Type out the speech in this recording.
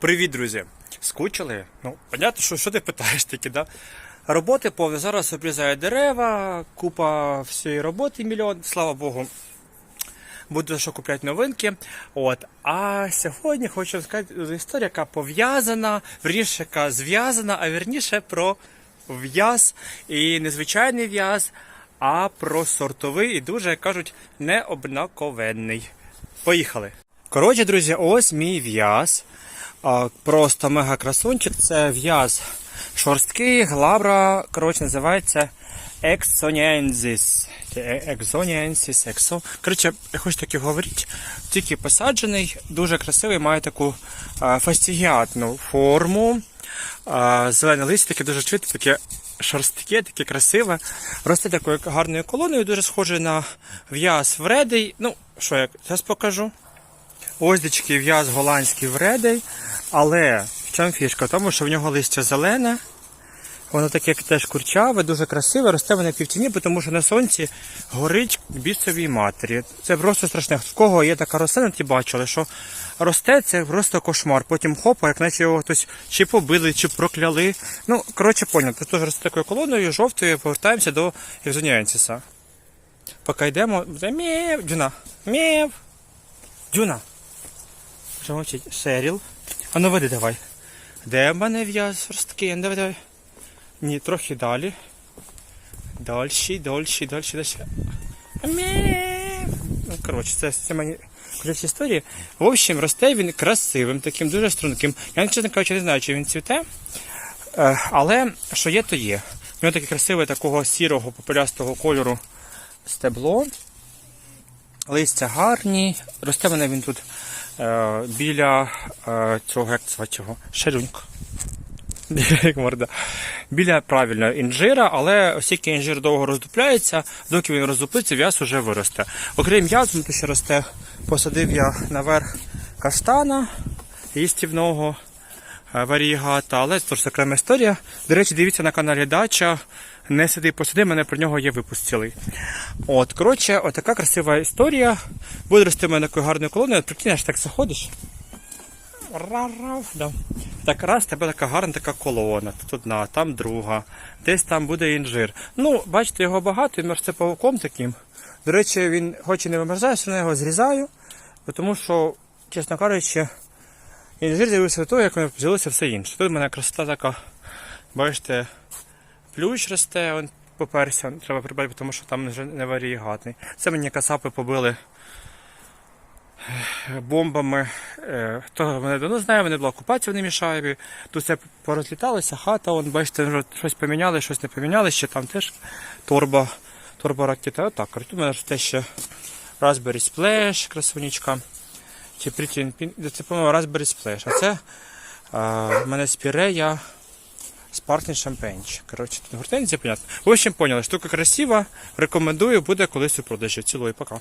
Привіт, друзі! Скучили? Ну, понятно, що, що ти питаєш таки, да? Роботи повно. Зараз обрізають дерева, купа всієї роботи, мільйон, слава Богу. Буду що купляти новинки. От. А сьогодні хочу сказати історія, яка пов'язана, верніше, яка зв'язана, а вірніше про в'яз і незвичайний в'яз, а про сортовий і дуже, як кажуть, необнаковенний. Поїхали. Коротше, друзі, ось мій в'яз. Просто мега красунчик. Це в'яз шорсткий, глабра, коротше, називається Ексоніензіс. Ексоніенсіс, ексо. Коротше, я хочу таки говорити, тільки посаджений, дуже красивий, має таку фастігіатну форму. Зелене листя, таке дуже швидке, таке шорстке, таке красиве. Росте такою гарною колоною, дуже схоже на в'яз вредий. Ну, що я зараз покажу. Оздічки в'яз голландський вредий, але в чому фішка? В тому, що в нього листя зелене, воно таке теж курчаве, дуже красиве, росте воно півтіні, тому що на сонці горить бісовій матері. Це просто страшне. В кого є така рослина, ті бачили, що росте це просто кошмар. Потім хопа, як наче його хтось чи побили, чи прокляли. Ну, коротше, поняв, теж росте такою колоною, жовтою, повертаємося до Євзоніанціса. Поки йдемо, мєв, дюна, мєв, дюна. Що мовчить? Шеріл. А ну веди давай. Де в мене в'яз ростки? Давай, давай. Ні, трохи далі. Дальші, дальші, дальші, дальші. Ну, коротше, це, це мені ключ історії. В общем, росте він красивим, таким дуже струнким. Я, чесно кажучи, не знаю, чи він цвіте. Е, Але що є, то є. У нього таке красиве такого сірого попелястого кольору стебло. Листя гарні. Росте мене він тут е, біля е, цього, як звати його? Шарюньк. Як морда. Біля правильно інжира, але оскільки інжир довго роздупляється, доки він роздуплиться, в'яз уже виросте. Окрім в'язу, то ще росте, посадив я наверх каштана їстівного варігата, але це ж окрема історія. До речі, дивіться на каналі Дача. Не сиди посиди, мене про нього є випуск цілий. От, коротше, отака красива історія. Буде рости в мене такою гарною колоною. Прикинь, аж так заходиш. Да. Так раз, тебе така гарна така колона. Тут одна, там друга. Десь там буде інжир. Ну, бачите, його багато, він мерце павуком таким. До речі, він хоч і не вимерзає, все одно його зрізаю, тому що, чесно кажучи, інжир з'явився до того, як воно взялося все інше. Тут в мене красота така, бачите, плющ росте, он поперся, треба прибрати, тому що там вже не варігатний. Це мені кацапи побили бомбами. Е, Хто мене давно знає, мене була окупація в Немішаєві. Тут все порозліталося, хата, вон, бачите, щось поміняли, щось не поміняли, ще там теж торба, торба ракета. Отак, тут у мене росте ще Raspberry Splash, красунечка. Чи Pink, це, по-моєму, Raspberry Splash. А це а, в мене спірея Sparkling Champagne. Коротше, тут гортензія, понятно. В общем, поняли, штука красива, рекомендую, буде колись у продажі. Цілую, пока.